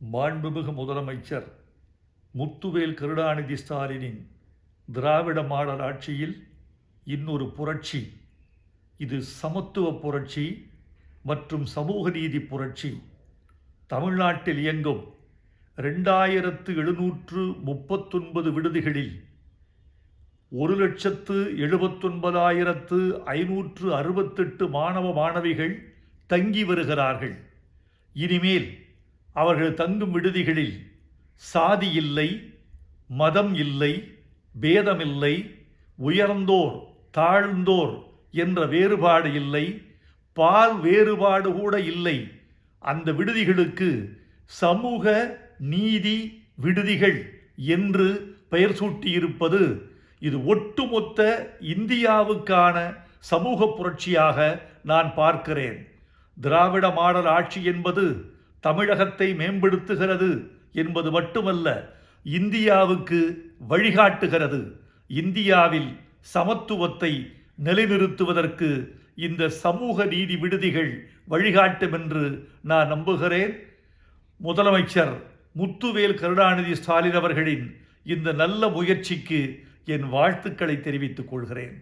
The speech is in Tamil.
மாண்புமிகு முதலமைச்சர் முத்துவேல் கருணாநிதி ஸ்டாலினின் திராவிட மாடல் ஆட்சியில் இன்னொரு புரட்சி. இது சமத்துவ புரட்சி மற்றும் சமூக நீதி புரட்சி. தமிழ்நாட்டில் இயங்கும் ரெண்டாயிரத்து எழுநூற்று முப்பத்தொன்பது விடுதிகளில் ஒரு லட்சத்து எழுபத்தொன்பதாயிரத்து ஐநூற்று அறுபத்தெட்டு மாணவ மாணவிகள் தங்கி வருகிறார்கள். இனிமேல் அவர்கள் தங்கும் விடுதிகளில் சாதி இல்லை மதம் இல்லை பேதமில்லை உயர்ந்தோர் தாழ்ந்தோர் என்ற வேறுபாடு இல்லை பால் வேறுபாடு கூட இல்லை. அந்த விடுதிகளுக்கு சமூக நீதி விடுதிகள் என்று பெயர் சூட்டியிருப்பது இது ஒட்டுமொத்த இந்தியாவுக்கான சமூக புரட்சியாக நான் பார்க்கிறேன். திராவிட மாடல் ஆட்சி என்பது தமிழகத்தை மேம்படுத்துகிறது என்பது மட்டுமல்ல இந்தியாவுக்கு வழிகாட்டுகிறது. இந்தியாவில் சமத்துவத்தை நிலைநிறுத்துவதற்கு இந்த சமூக நீதி விடுதிகள் வழிகாட்டும் என்று நான் நம்புகிறேன். முதலமைச்சர் முத்துவேல் கருணாநிதி ஸ்டாலின் அவர்களின் இந்த நல்ல முயற்சிக்கு என் வாழ்த்துக்களை தெரிவித்துக் கொள்கிறேன்.